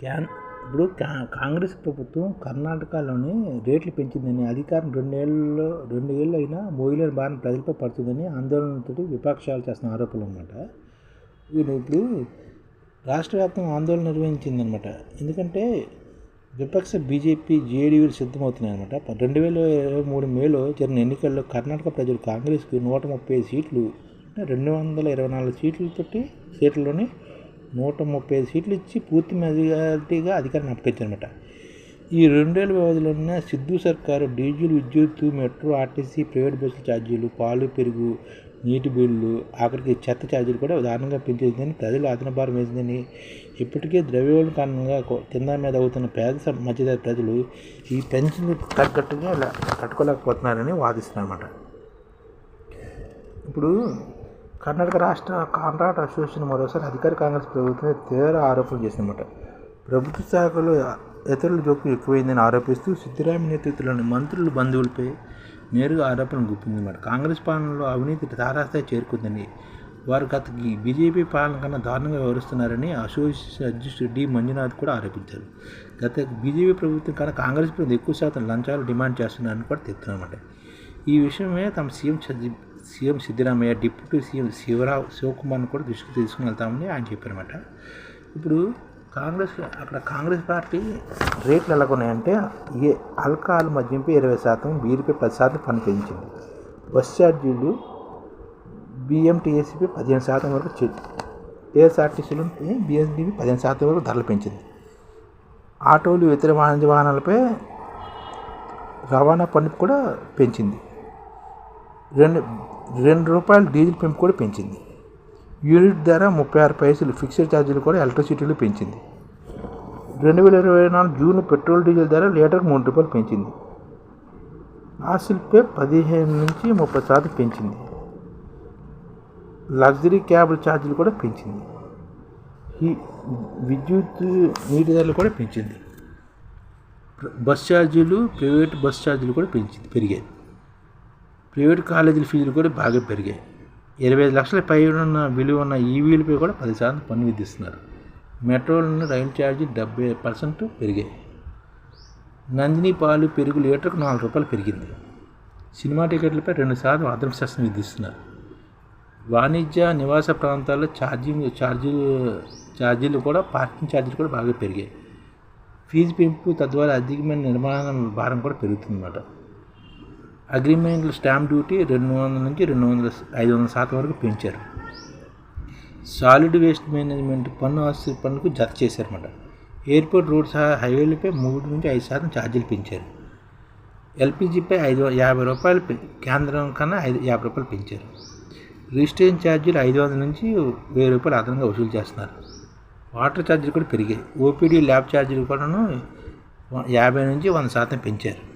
Can ఇప్పుడు కా- కాంగ్రెస్ ప్రభుత్వం కర్ణాటకలోని రేట్లు పెంచిందని అధికారం రెండేళ్ళలో రెండు ఏళ్ళు అయినా మోయిలేని భారం ప్రజలపై పడుతుందని ఆందోళనతో విపక్షాలు చేస్తున్న ఆరోపణలు అనమాట వీళ్ళు ఇప్పుడు రాష్ట్ర వ్యాప్తంగా ఆందోళన నిర్వహించిందనమాట ఎందుకంటే విపక్ష బీజేపీ జేడీయూలు సిద్ధమవుతున్నాయన్నమాట. రెండు వేల ఇరవై మూడు మేలో జరిగిన ఎన్నికల్లో కర్ణాటక ప్రజలు కాంగ్రెస్కి నూట ముప్పై సీట్లు అంటే రెండు వందల ఇరవై నాలుగు సీట్లతోటి సీట్లలోనే నూట ముప్పై ఐదు సీట్లు ఇచ్చి పూర్తి మెజారిటీగా అధికారాన్ని అప్పగించారనమాట ఈ రెండేళ్ళ వ్యవధిలోనే సిద్ధు సర్కారు డీజిల్ విద్యుత్ మెట్రో ఆర్టీసీ ప్రైవేట్ బస్సుల ఛార్జీలు పాలు పెరుగు నీటి బిల్లు అక్కడికి చెత్త ఛార్జీలు కూడా దారుణంగా పెంచేసిందని ప్రజలు అదనభారం వేసిందని ఇప్పటికే ద్రవ్యోల్బణం కారణంగా కింద మీద అవుతున్న పేద స- మధ్యతరగతి ప్రజలు ఈ పెన్షన్ తగ్గట్టుగా ఇలా కట్టుకోలేకపోతున్నారని వాదిస్తున్నారన్నమాట. ఇప్పుడు కర్ణాటక రాష్ట్ర కాంట్రాక్ట్ అసోసియేషన్ మరోసారి అధికార కాంగ్రెస్ ప్రభుత్వమే తీవ్ర ఆరోపణలు చేసిందన్నమాట. ప్రభుత్వ శాఖలో ఇతరుల జోక్యం ఎక్కువైందని ఆరోపిస్తూ సిద్ధరామయ్య నేతృత్వంలోని మంత్రులు బంధువులపై నేరుగా ఆరోపణలు గుప్పిందన్నమాట. కాంగ్రెస్ పాలనలో అవినీతి తారాస్థాయి చేరుకుందని వారు గత బీజేపీ పాలన కన్నా దారుణంగా వ్యవహరిస్తున్నారని అసోసియేషన్ అధ్యక్షుడు డి. మంజునాథ్ కూడా ఆరోపించారు. గత బీజేపీ ప్రభుత్వం కన్నా కాంగ్రెస్ ప్రభుత్వం ఎక్కువ శాతం లంచాలు డిమాండ్ చేస్తున్నారని కూడా చెప్తున్నారన్నమాట. ఈ విషయమే తమ CM చది- CM Siddaramaiah deputy CM Shivarao శివకుమార్ని కూడా దృష్టికి తీసుకుని వెళ్తామని ఆయన చెప్పారన్నమాట. ఇప్పుడు కాంగ్రెస్ అక్కడ కాంగ్రెస్ పార్టీ రేట్లు ఎలా ఉన్నాయంటే ఏ ఆల్కహాల్ మద్యంపై ఇరవై శాతం బీరుపై పది శాతం పన్ను పెంచింది. బస్ ఛార్జీలు బిఎంటీఎస్పీ పదిహేను శాతం వరకు చె- బిఎస్డిపి పదిహేను శాతం వరకు ధరలు పెంచింది. ఆటోలు ఇతర వాణిజ్య వాహనాలపై రవాణా పన్ను కూడా పెంచింది. రెండు రెండు రూపాయలు డీజిల్ పెంపు కూడా పెంచింది. యూనిట్ ధర ముప్పై ఆరు పైసలు ఫిక్స్డ్ ఛార్జీలు కూడా ఎలక్ట్రిసిటీలు పెంచింది. రెండు వేల ఇరవై నాలుగు జూన్ పెట్రోల్ డీజిల్ ధర లీటర్కి మూడు రూపాయలు పెంచింది. ఆసిల్పే పదిహేను నుంచి ముప్పై శాతం పెంచింది. లగ్జరీ క్యాబ్ ఛార్జీలు కూడా పెంచింది. ఈ విద్యుత్ నీటి ధరలు కూడా పెంచింది. బస్ ఛార్జీలు ప్రైవేట్ బస్ ఛార్జీలు కూడా పెంచింది పెరిగాయి. ప్రైవేట్ కాలేజీల ఫీజులు కూడా బాగా పెరిగాయి. ఇరవై ఐదు లక్షల పై ఉన్న విలువ ఉన్న ఈవీలపై కూడా పది శాతం పన్ను విధిస్తున్నారు. మెట్రోలను రైలు ఛార్జీ డెబ్బై పర్సెంట్ పెరిగాయి. నందిని పాలు పెరుగు లీటర్కు నాలుగు రూపాయలు పెరిగింది. సినిమా టికెట్లపై రెండు శాతం అదనపు సెస్ విధిస్తున్నారు. వాణిజ్య నివాస ప్రాంతాల్లో ఛార్జింగ్ ఛార్జీలు ఛార్జీలు కూడా పార్కింగ్ ఛార్జీలు కూడా బాగా పెరిగాయి. ఫీజు పెంపు తద్వారా అధికమైన నిర్మాణ భారం కూడా పెరుగుతుందన్నమాట. అగ్రిమెంట్లు స్టాంప్ డ్యూటీ రెండు వందల నుంచి రెండు వందల ఐదు వందల శాతం వరకు పెంచారు. సాలిడ్ వేస్ట్ మేనేజ్మెంట్ పన్ను ఆస్తి పన్నుకు జత చేశారన్నమాట. ఎయిర్పోర్ట్ రోడ్ సహా హైవేలపై మూడు నుంచి ఐదు శాతం ఛార్జీలు పెంచారు. ఎల్పిజిపై ఐదు యాభై రూపాయలు కేంద్రం కన్నా ఐదు యాభై రూపాయలు పెంచారు. రిజిస్ట్రేషన్ ఛార్జీలు ఐదు వందల నుంచి వెయ్యి రూపాయలు అదనంగా వసూలు చేస్తున్నారు. వాటర్ ఛార్జీలు కూడా పెరిగాయి. ఓపీడీ ల్యాబ్ ఛార్జీలు కూడాను యాభై నుంచి వంద శాతం పెంచారు.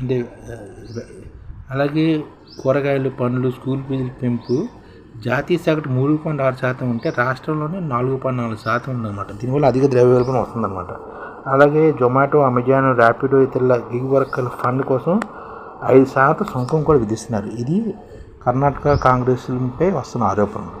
అంటే అలాగే కూరగాయలు పండ్లు స్కూల్ ఫీజుల పెంపు జాతీయ సగటు మూడు పాయింట్ ఆరు శాతం ఉంటే రాష్ట్రంలోనే నాలుగు పాయింట్ నాలుగు శాతం ఉందన్నమాట. దీనివల్ల అధిక ద్రవ్యోల్బణం వస్తుందన్నమాట. అలాగే జొమాటో అమెజాన్ ర్యాపిడో ఇతరుల గిగ్ వర్కర్ల ఫండ్ కోసం ఐదు శాతం సుంకం కూడా విధిస్తున్నారు. ఇది కర్ణాటక కాంగ్రెస్పై వస్తున్న ఆరోపణలు.